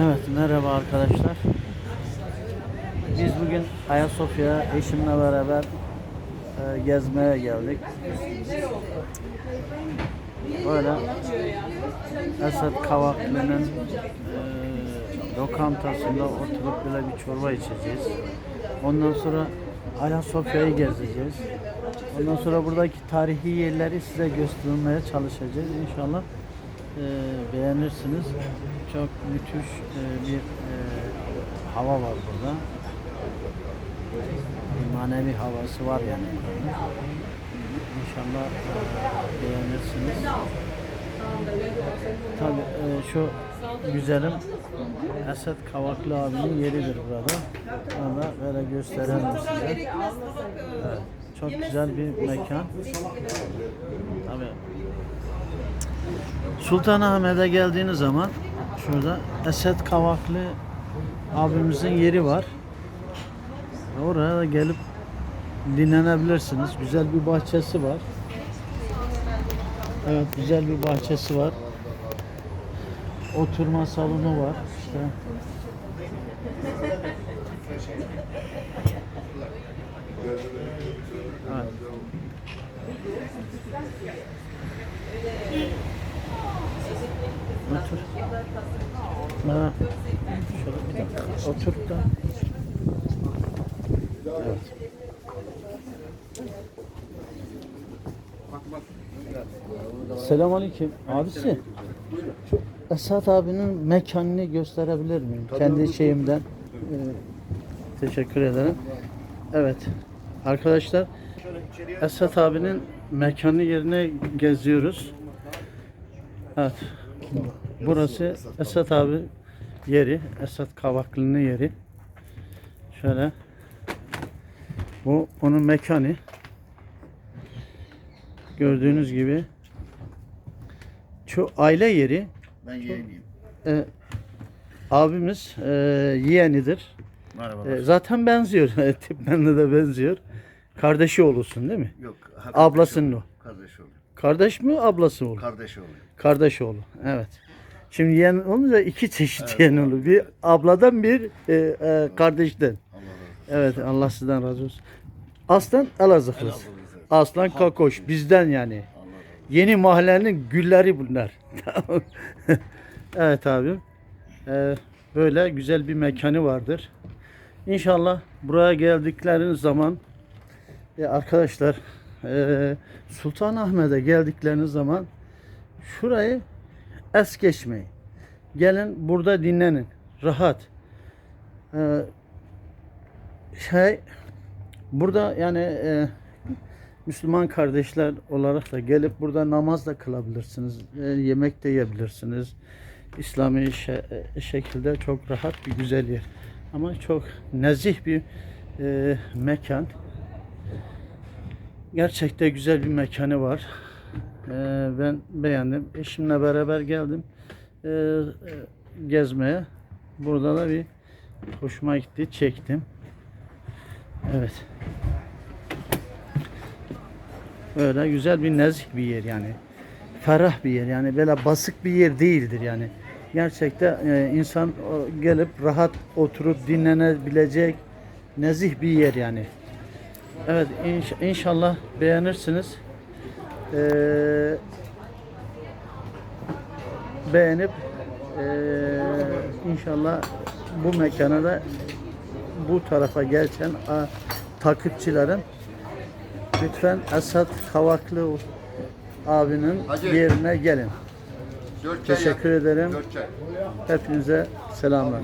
Evet merhaba arkadaşlar. Biz bugün Ayasofya eşimle beraber e, gezmeye geldik. Böyle Esat Kavaklı'nın e, lokantasında oturup böyle bir çorba içeceğiz. Ondan sonra Ayasofya'yı gezeceğiz. Ondan sonra buradaki tarihi yerleri size göstermeye çalışacağız. İnşallah e, beğenirsiniz. Çok müthiş e, bir e, hava var burada. Bir manevi havası var yani. İnşallah e, beğenirsiniz. Tabii e, şu güzelim Esat Kavaklı abinin yeridir burada. Onu da böyle gösterelim size. Çok güzel bir mekan. Tabii Sultanahmet'e geldiğiniz zaman şurada Esed Kavaklı abimizin yeri var. Oraya da gelip dinlenebilirsiniz. Güzel bir bahçesi var. Evet güzel bir bahçesi var. Oturma salonu var. İşte Otur. Ha. Şöyle bir dakika. Otur da. Evet. Selamünaleyküm. Abisi. Şu Esat abinin mekanını gösterebilir miyim? Kendi şeyimden. Ee, teşekkür ederim. Evet. Arkadaşlar Esat abinin mekanı yerine geziyoruz. Evet. Burası Esat abi yeri. Esat Kavaklı'nın yeri. Şöyle. Bu onun mekanı. Gördüğünüz gibi şu aile yeri Ben yeğeniyim. e, abimiz e, yeğenidir. Merhaba. E, zaten benziyor. Tiplerine de benziyor. Kardeşi oğlusun değil mi? Yok. Ablasının o. Kardeş oğlu. Kardeş mi ablası oğlu? Kardeş oğlu. Kardeş oğlu. Evet. Şimdi yeğen olunca iki çeşit yeğen olur. Bir abladan bir e, e, kardeşten. Allah razı olsun. Evet Allah sizden razı olsun. Aslan evet. Aslan Kakoş bizden yani. Yeni mahallenin gülleri bunlar. Evet abim. Ee, böyle güzel bir mekanı vardır. İnşallah buraya geldikleriniz zaman e, arkadaşlar e, Sultanahmet'e geldikleriniz zaman şurayı es geçmeyin. Gelin burada dinlenin. Rahat. Ee, şey burada yani e, Müslüman kardeşler olarak da gelip burada namaz da kılabilirsiniz. e, yemek de yiyebilirsiniz. İslami şe- e, şekilde çok rahat bir güzel yer. Ama çok nezih bir e, mekan. Gerçekten güzel bir mekanı var. E, ben beğendim. Eşimle beraber geldim e, e, gezmeye. Burada da bir hoşuma gitti. Çektim. Evet. Böyle güzel bir nezih bir yer yani. Ferah bir yer yani böyle basık bir yer değildir yani. Gerçekten e, insan o, gelip rahat oturup dinlenebilecek nezih bir yer yani. Evet inş- inşallah beğenirsiniz. Ee, beğenip ee, inşallah bu mekana da bu tarafa geçen a, takipçilerin lütfen Esat Kavaklı abinin Hacı. yerine gelin. Teşekkür ederim. Hepinize selamlar.